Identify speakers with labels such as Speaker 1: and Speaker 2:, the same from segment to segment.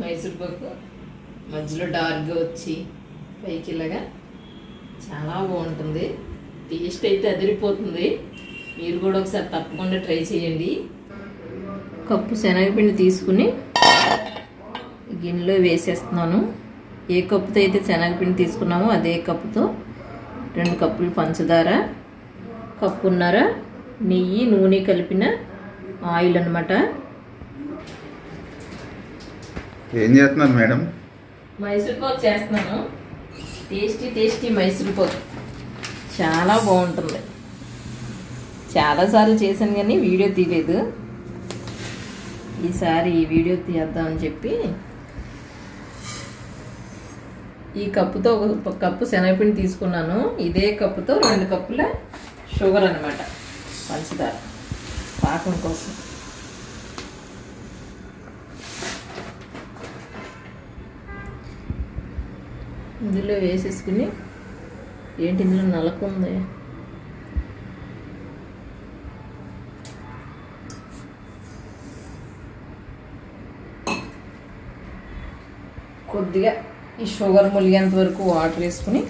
Speaker 1: మైసూర్ పప్పు మధ్యలో డార్క్గా వచ్చి పైకి ఇలాగా చాలా బాగుంటుంది. టేస్ట్ అయితే అదిరిపోతుంది. మీరు కూడా ఒకసారి తప్పకుండా ట్రై చేయండి. కప్పు శనగపిండి తీసుకుని గిన్నెలో వేసేస్తున్నాను. ఏ కప్పుతో అయితే శనగపిండి తీసుకున్నామో అదే కప్పుతో రెండు కప్పులు పంచదార కప్పున్నర నెయ్యి నూనె కలిపిన ఆయిల్ అన్నమాట.
Speaker 2: ఏం చేస్తున్నారు మేడం?
Speaker 1: మైసూర్ పాక్ చేస్తున్నాను. Tasty tasty Mysore pak. చాలా బాగుంటుంది. చాలాసార్లు చేశాను కానీ వీడియో తీయలేదు. ఈసారి ఈ వీడియో తీద్దామని చెప్పి ఈ కప్పుతో ఒక కప్పు శనగపిండి తీసుకున్నాను. ఇదే కప్పుతో రెండు కప్పుల షుగర్ అనమాట పంచదార. పాకం కోసం. ఇందులో వేసేసుకుని ఏంటి ఇందులో నలకుంది కొద్దిగా ఈ షుగర్ ములిగేంత వరకు వాటర్ వేసుకుని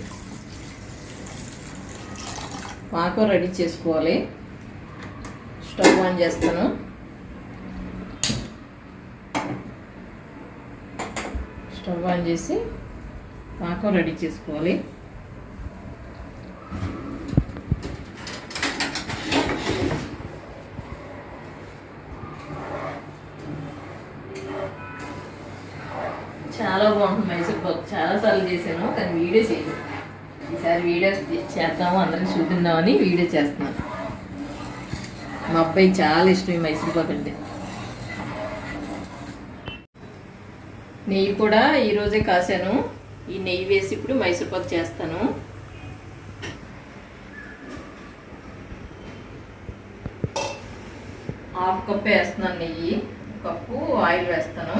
Speaker 1: పాకం రెడీ చేసుకోవాలి. స్టవ్ ఆన్ చేస్తాను. స్టవ్ ఆన్ చేసి పాకం రెడీ చేసుకోవాలి. చాలా బాగుంటుంది మైసూర్ పాక్. చాలా సార్లు చేశాను కానీ వీడియో చేయలేదు. ఈసారి వీడియో చేద్దాము అందరికి చూపిందామని వీడియో చేస్తున్నాను. మా అబ్బాయి చాలా ఇష్టం ఈ మైసూర్ పాక్ అంటే. నెయ్యి కూడా ఈరోజే కాశాను ఈ నెయ్యి వేసి ఇప్పుడు మైసూర్ పాక్ చేస్తాను. హాఫ్ కప్ వేస్తున్నాను నెయ్యి. కప్పు ఆయిల్ వేస్తాను.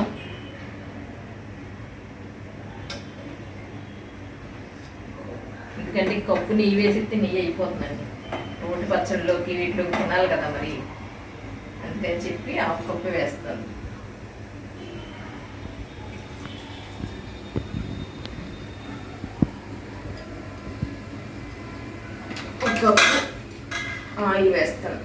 Speaker 1: ఎందుకంటే కప్పు నెయ్యి వేసిస్తే నెయ్యి అయిపోతుందండి. రోడ్డు పచ్చడిలోకి వీటిలోకి తినాలి కదా మరి. అంతే చెప్పి హాఫ్ కప్పు వేస్తాను ఒక కప్పు ఆయిల్ వేస్తాను.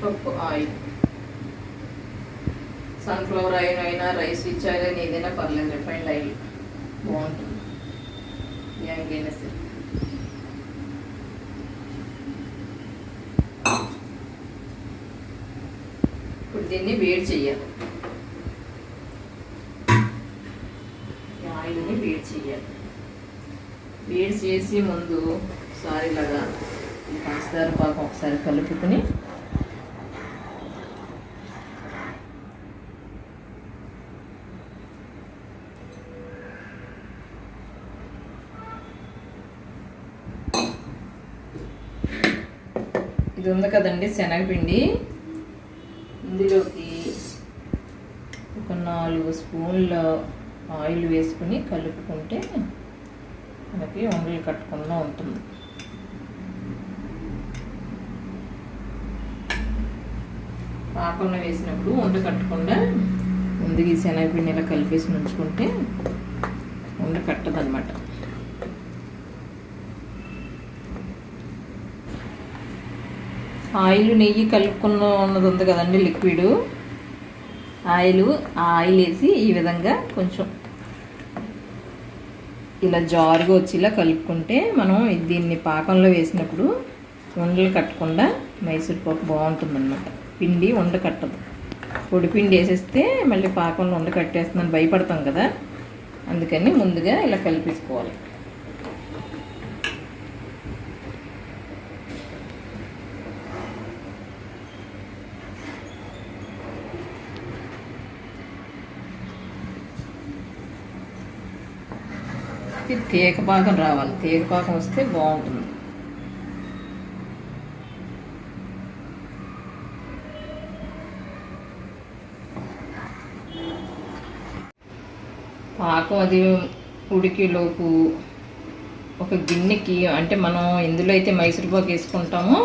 Speaker 1: పప్పు ఆయిల్. సన్ఫ్లవర్ ఆయిల్ అయినా రైస్ రిచ్ ఆయిల్ అయినా ఏదైనా పర్లేదు రిఫైండ్ ఆయిల్. బాగుంటుంది. యాంగైనా సరే. ఇప్పుడు దీన్ని వేడి చెయ్యాలి ఈ చేయాలి. వేడి చేసి ముందు సారీ ఇలాగా ఈ పంచదార పాకం ఒకసారి కలుపుకుని ఇది ఉంది కదండి శనగపిండి. ఇందులోకి ఒక నాలుగు స్పూన్ల ఆయిల్ వేసుకుని కలుపుకుంటే మనకి వండలు కట్టకుండా ఉంటుంది. పాకంలో వేసినప్పుడు వండ కట్టకుండా ముందుగా ఈ శనగపిండి ఇలా కలిపేసి ఉంచుకుంటే వండ కట్టదనమాట ఆయిల్ నెయ్యి కలుపుకున్న ఉన్నది ఉంది కదండి లిక్విడ్. ఆయిల్ ఆ ఆయిల్ వేసి ఈ విధంగా కొంచెం ఇలా జారుగా వచ్చి ఇలా కలుపుకుంటే మనం దీన్ని పాకంలో వేసినప్పుడు ఉండలు కట్టకుండా మైసూర్ పాకు బాగుంటుందన్నమాట. పిండి ఉండ కట్టదు. పొడి పిండి వేసేస్తే మళ్ళీ పాకంలో ఉండ కట్టేస్తుందని భయపడతాం కదా. అందుకని ముందుగా ఇలా కలిపేసుకోవాలి. ఇది తీగ పాకం రావాలి. తీగ పాకం వస్తే బాగుంటుంది. పాకం అది ఉడికేలోపు ఒక గిన్నెకి అంటే మనం ఎందులో అయితే మైసూర్పాకు వేసుకుంటామో.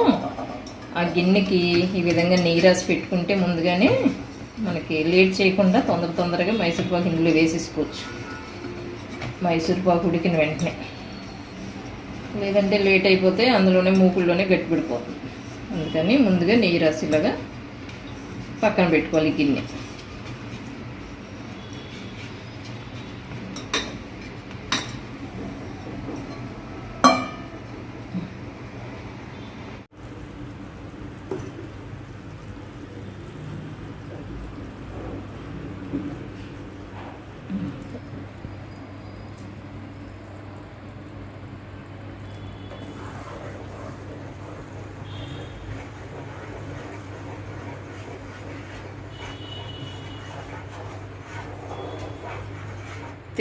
Speaker 1: ఆ గిన్నెకి ఈ విధంగా నెయ్యి రాసి పెట్టుకుంటే ముందుగానే మనకి లేట్ చేయకుండా తొందర తొందరగా మైసూర్పాకు ఇందులో వేసేసుకోవచ్చు. మైసూర్ పాకు ఉడికిన వెంటనే. లేదంటే లేట్ అయిపోతే అందులోనే మూకుల్లోనే గట్టిపడిపోతుంది అందుకని ముందుగా నెయ్యి రాసిలాగా పక్కన పెట్టుకోవాలి గిన్నె.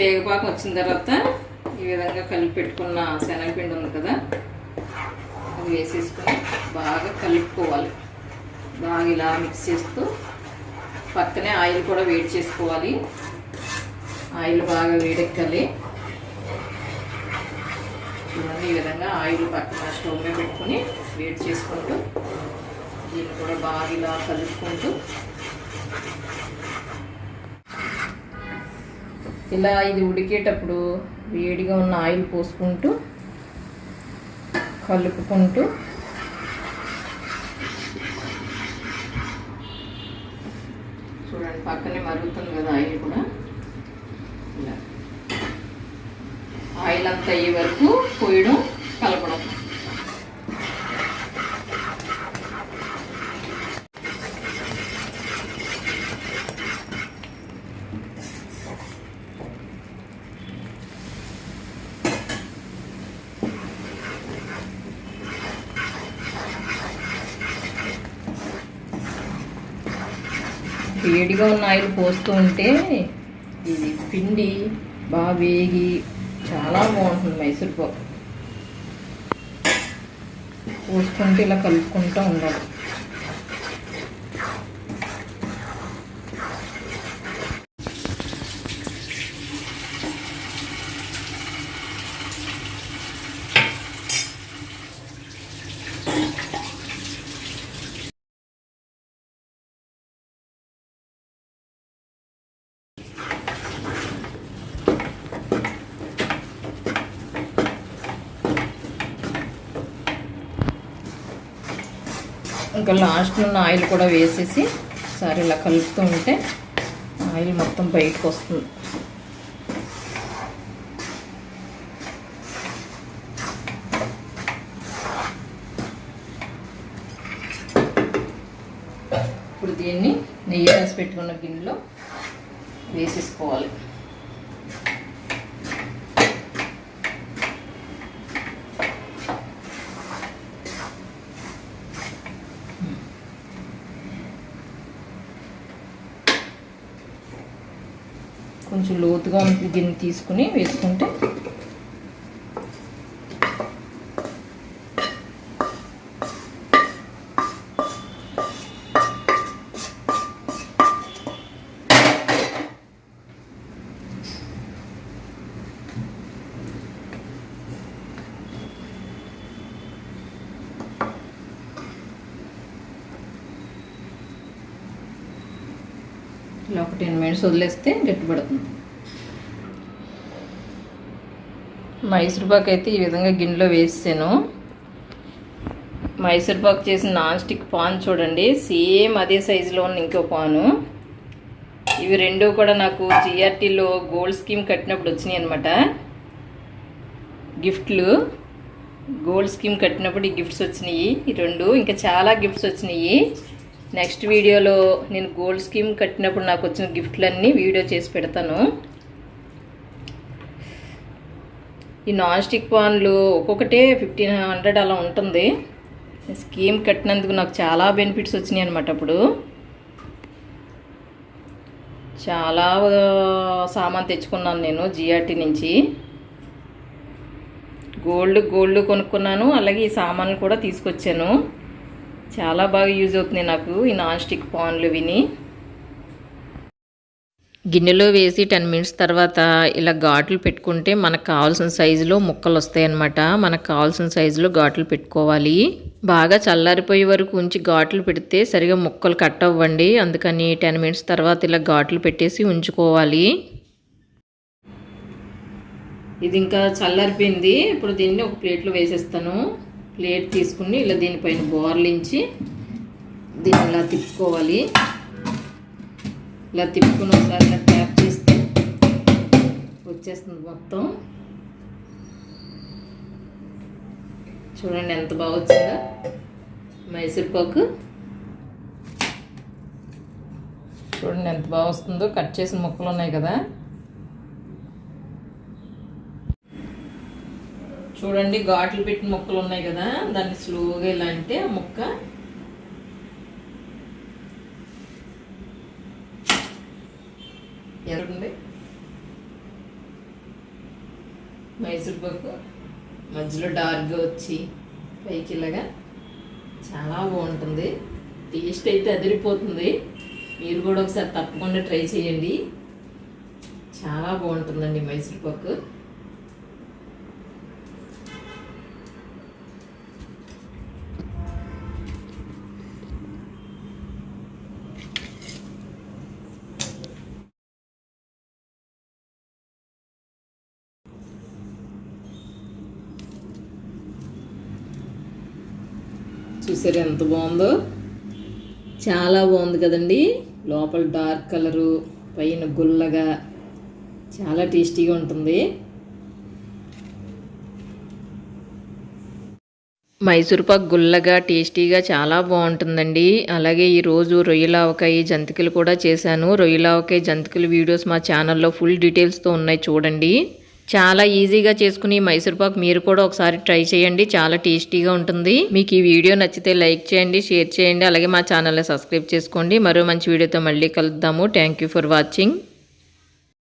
Speaker 1: తేగపాకం వచ్చిన తర్వాత ఈ విధంగా కలిపి పెట్టుకున్న శనగపిండి ఉంది కదా అది వేసేసుకొని బాగా కలుపుకోవాలి. బాగా ఇలా మిక్స్ చేస్తూ పక్కనే ఆయిల్ కూడా వేడి చేసుకోవాలి. ఆయిల్ బాగా వేడెక్కాలి. చూడండి ఈ విధంగా ఆయిల్ పక్కన స్టవ్ మీద పెట్టుకొని వేడి చేసుకుంటూ దీన్ని కూడా బాగా ఇలా కలుపుకుంటూ ఇలా ఇది ఉడికేటప్పుడు వేడిగా ఉన్న ఆయిల్ పోసుకుంటూ కలుపుకుంటూ చూడండి పక్కనే మరుగుతుంది కదా ఆయిల్ కూడా. ఇలా. ఆయిల్ అంతా అయ్యే వరకు పోయడం కలపడం. వేడిగా ఉన్న ఆయిల్ పోస్తూ ఉంటే ఇది పిండి బాగా వేగి చాలా బాగుంటుంది మైసూర్ పాకు. పోసుకుంటే ఇలా కలుపుకుంటూ ఉండాలి. ఇంకా లాస్ట్లో ఉన్న ఆయిల్ కూడా వేసేసి సారి ఇలా కలుపుతూ ఉంటే ఆయిల్ మొత్తం బయటకు వస్తుంది. ఇప్పుడు దీన్ని నెయ్యి రాసి పెట్టుకున్న గిన్నెలో వేసేసుకోవాలి కొంచెం లోతుగా ఉన్న గిన్నె తీసుకుని వేసుకుంటే ఇలా ఒక టెన్ మినిట్స్ వదిలేస్తే గట్టిపడుతుంది. మైసూర్ పాక్ అయితే ఈ విధంగా గిన్నెలో వేసాను మైసూర్ పాక్ చేసిన నాన్ స్టిక్ పాన్ చూడండి సేమ్ అదే సైజులో ఉన్న ఇంకో పాను. ఇవి రెండు కూడా నాకు జిఆర్టీలో గోల్డ్ స్కీమ్ కట్టినప్పుడు వచ్చినాయి అనమాట గిఫ్ట్లు గోల్డ్ స్కీమ్ కట్టినప్పుడు ఈ గిఫ్ట్స్ వచ్చినాయి. ఈ రెండు ఇంకా చాలా గిఫ్ట్స్ వచ్చినాయి. నెక్స్ట్ వీడియోలో నేను గోల్డ్ స్కీమ్ కట్టినప్పుడు నాకు వచ్చిన గిఫ్ట్లన్నీ వీడియో చేసి పెడతాను. ఈ నాన్ స్టిక్ పాన్లు ఒక్కొక్కటే ఫిఫ్టీన్ హండ్రెడ్ అలా ఉంటుంది. స్కీమ్ కట్టినందుకు నాకు చాలా బెనిఫిట్స్ వచ్చినాయి అనమాట అప్పుడు. చాలా సామాన్ తెచ్చుకున్నాను నేను జిఆర్టీ నుంచి. గోల్డ్ గోల్డ్ కొనుక్కున్నాను అలాగే ఈ సామాన్లు కూడా తీసుకొచ్చాను. చాలా బాగా యూజ్ అవుతుంది నాకు ఈ నాన్ స్టిక్ పాన్లు విని. గిన్నెలో వేసి టెన్ మినిట్స్ తర్వాత ఇలా ఘాట్లు పెట్టుకుంటే మనకు కావాల్సిన సైజులో ముక్కలు వస్తాయన్నమాట. మనకు కావాల్సిన సైజులో ఘాట్లు పెట్టుకోవాలి. బాగా చల్లారిపోయే వరకు ఉంచి ఘాట్లు పెడితే సరిగా ముక్కలు కట్ అవ్వండి. అందుకని టెన్ మినిట్స్ తర్వాత ఇలా ఘాట్లు పెట్టేసి ఉంచుకోవాలి. ఇది ఇంకా చల్లారిపోయింది. ఇప్పుడు దీన్ని ఒక ప్లేట్లో వేసేస్తాను. ప్లేట్ తీసుకుని ఇలా దీనిపైన బోర్లించి దీన్ని ఇలా తిప్పుకోవాలి. ఇలా తిప్పుకుని ఒకసారి ఇలా ట్యాప్ చేస్తే వచ్చేస్తుంది మొత్తం. చూడండి ఎంత బాగా వచ్చిందో. మైసూర్ పాకు. చూడండి ఎంత బాగా వస్తుందో. కట్ చేసిన ముక్కలు ఉన్నాయి కదా. చూడండి ఘాట్లు పెట్టిన ముక్కలు ఉన్నాయి కదా దాన్ని స్లోగా ఇలా అంటే ఆ ముక్క ఎరుగుంది మైసూర్ పాకు మధ్యలో డార్క్గా వచ్చి పైకి ఇలాగా చాలా బాగుంటుంది. టేస్ట్ అయితే అదిరిపోతుంది. మీరు కూడా ఒకసారి తప్పకుండా ట్రై చేయండి. చాలా బాగుంటుందండి మైసూర్ పాకు. చూసారు ఎంత బాగుందో? చాలా బాగుంది కదండి. లోపల డార్క్ కలరు పైన గుల్లగా చాలా టేస్టీగా ఉంటుంది. మైసూర్పాక్ గుల్లగా టేస్టీగా చాలా బాగుంటుందండి. అలాగే ఈరోజు రొయ్యలావకాయ జంతికలు కూడా చేశాను. రొయ్యలావకాయ జంతికలు వీడియోస్ మా ఛానల్లో ఫుల్ డీటెయిల్స్తో ఉన్నాయి చూడండి. చాలా ఈజీగా చేసుకుని మైసూర్ పాక్ మీరు కూడా ఒకసారి ట్రై చేయండి. చాలా టేస్టీగా ఉంటుంది. మీకు ఈ వీడియో నచ్చితే లైక్ చేయండి షేర్ చేయండి అలాగే మా ఛానల్ని సబ్స్క్రైబ్ చేసుకోండి. మరో మంచి వీడియోతో మళ్ళీ కలుద్దాము. Thank you for watching